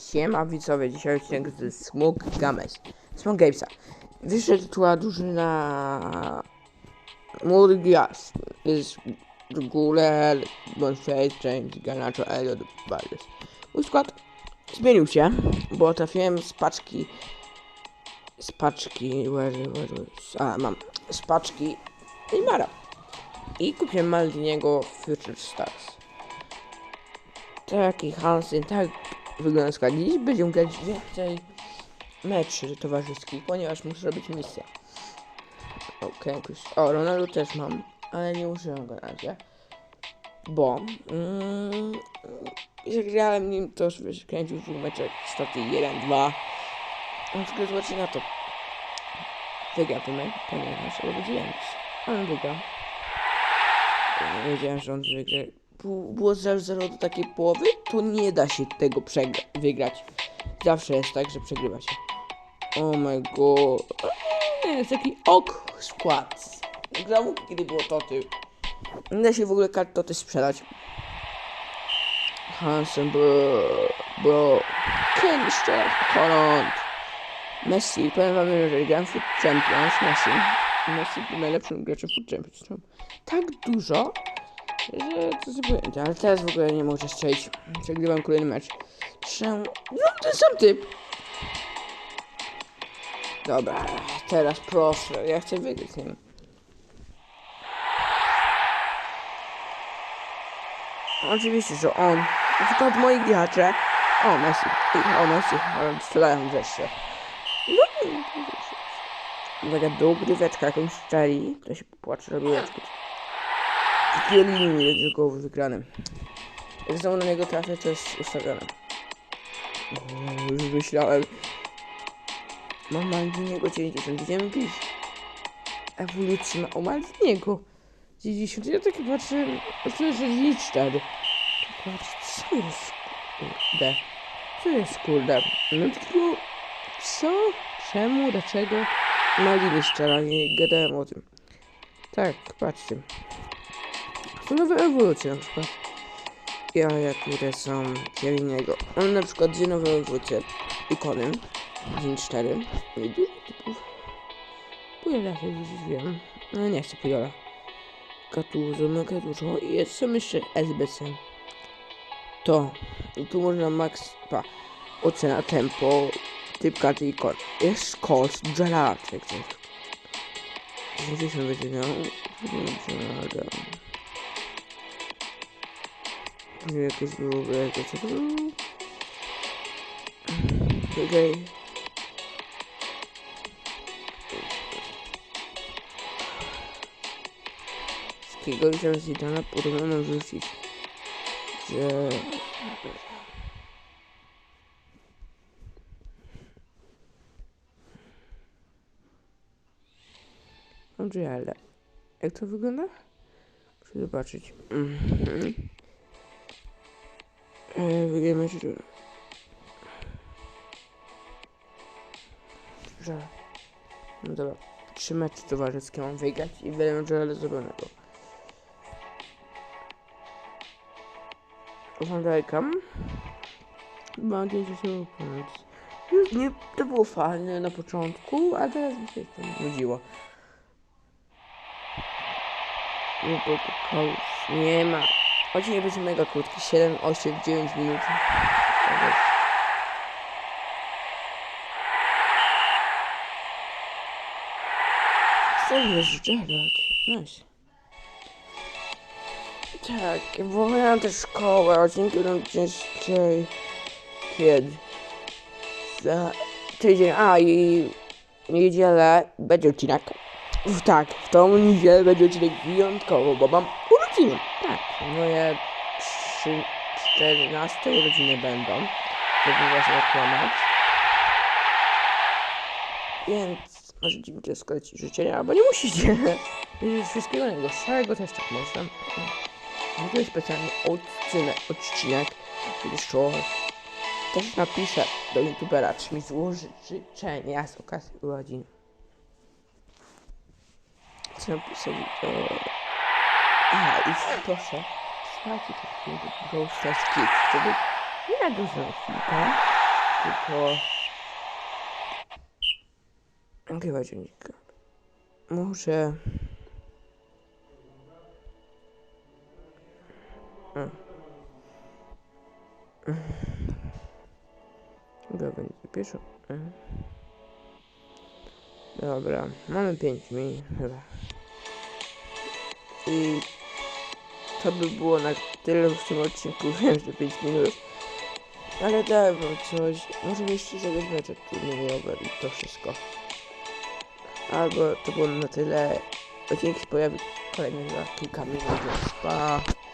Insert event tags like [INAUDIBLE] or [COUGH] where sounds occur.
Siema widzowie, dzisiaj odcinek z Smug Games. Smug Gamesa. Wyszedł tu drużyna gwiazd. Jest Gulel, Bonface, James, Garnacho, Elliot, Valdez. Mój skład zmienił się, bo trafiłem z paczki z paczki where, where, a mam z paczki Neymara i kupiłem Maldiniego Future Stars taki Hansen, tak wygląda skład. Dziś będziemy grać więcej meczy towarzyskich, ponieważ muszę robić misję. Okej, jakoś... O, Ronaldo też mam, ale nie użyłem go na razie. Bo... Mm, zagrałem nim, to już kręcił w meczach staty 1-2. Na przykład zobaczcie na to. Wygra ten mecz, ponieważ obudziłem się. Ale wygrał. Wiedziałem, że on wygra. Było- Było 0-0 do takiej połowy, to nie da się tego wygrać. Zawsze jest tak, że przegrywa się. Oh my god. Jest taki ok skład. Grał kiedy było toty. Nie da się w ogóle kart toty sprzedać. Hansen, bro, bro. Ken jeszcze, Holland. Messi, powiem wam, że grałem w Champions, Messi. Messi był najlepszym graczem Foot Champions. Tak dużo, że to jest pojęte, ale teraz w ogóle nie mogę strzelić. Przegrywam kolejny mecz. Czemu? No, ten sam typ. Dobra, teraz proszę, ja chcę wygrać z nim. Oczywiście, że on. Na przykład moi gracze. O, Messi. O, Messi. Strzelają wreszcie. No, Uwaga, dogryweczka jakąś strzeli. To się popłacze, robi Wielini jest tylko wygranym. Jak znowu na niego trafię, to jest ustawione. O, już myślałem. Mam Maldiniego 90. Idziemy pić. Ewolucji ma o Maldiniego. 90. Ja tak patrzę, to że 94. Patrz, co jest kurde? Co jest kurde? No takiego... Co? Czemu? Dlaczego? Maldini strzela, nie gadałem o tym. Tak, patrzcie. Są nowe ewolucje na przykład. Jaja, które są Kieliniego. Mam na przykład dwie nowe ewolucje. Ikony. Dzień 4. I dużo typów. Pujola się wiem. No nie chcę Pujola. Katuzo, mega dużo. I jest są jeszcze SBC. To. I tu można max... Pa. Ocena tempo. Typ karty ikon. Jest koszt. Żelaczek. 90 będzie miał. Żelaczek. Nie jakieś byłoby jakieś? Okej. Kiego wziąłem Zidana podobno rzucić, że... Andrzej, ale jak to wygląda? Muszę zobaczyć. Mhm. Eee, Wiemy, że... Że... No dobra. Trzy mecze towarzyskie mam wygrać i będę że zrobionego. Van Dijk'am. Mam nadzieję, że się pomóc. Już nie... To było fajne na początku, a teraz mi się to nudziło. Nie pokaż. Nie ma. Odcinek będzie mega krótki. 7, 8, 9 minut. Co jest Gerard? Nice. Tak, bo miałem też szkołę, odcinki będą częściej kiedy? Za tydzień, a i niedzielę będzie odcinek. W- Tak, w tą niedzielę będzie odcinek wyjątkowo, bo mam urodziny. Tak, moje trzy, 14 urodziny będą, żeby was nie kłamać. Więc możecie mi też składać życzenia, albo nie musicie. [LAUGHS] Wszystkiego najgorszego, też tak można. Zrobię specjalny odcinek, odcinek, kiedy short. Też napiszę do youtubera, czy mi złoży życzenia z okazji urodzin. Co napisał to... A, i proszę, słuchajcie filmów Brawl Stars Kids, żeby nie na dużą chwilkę, tylko... Chyba dziennika. Muszę... Mm. Mm. Chyba będzie pieszo. Dobra, mamy 5 minut chyba. I to by było na tyle w tym odcinku. [LAUGHS] Wiem, że 5 minut. Ale dałem wam coś. Może jeszcze zagrać mecze turniejowe i to wszystko. Albo to było na tyle. Odcinek się pojawi kolejny za kilka minut, więc pa.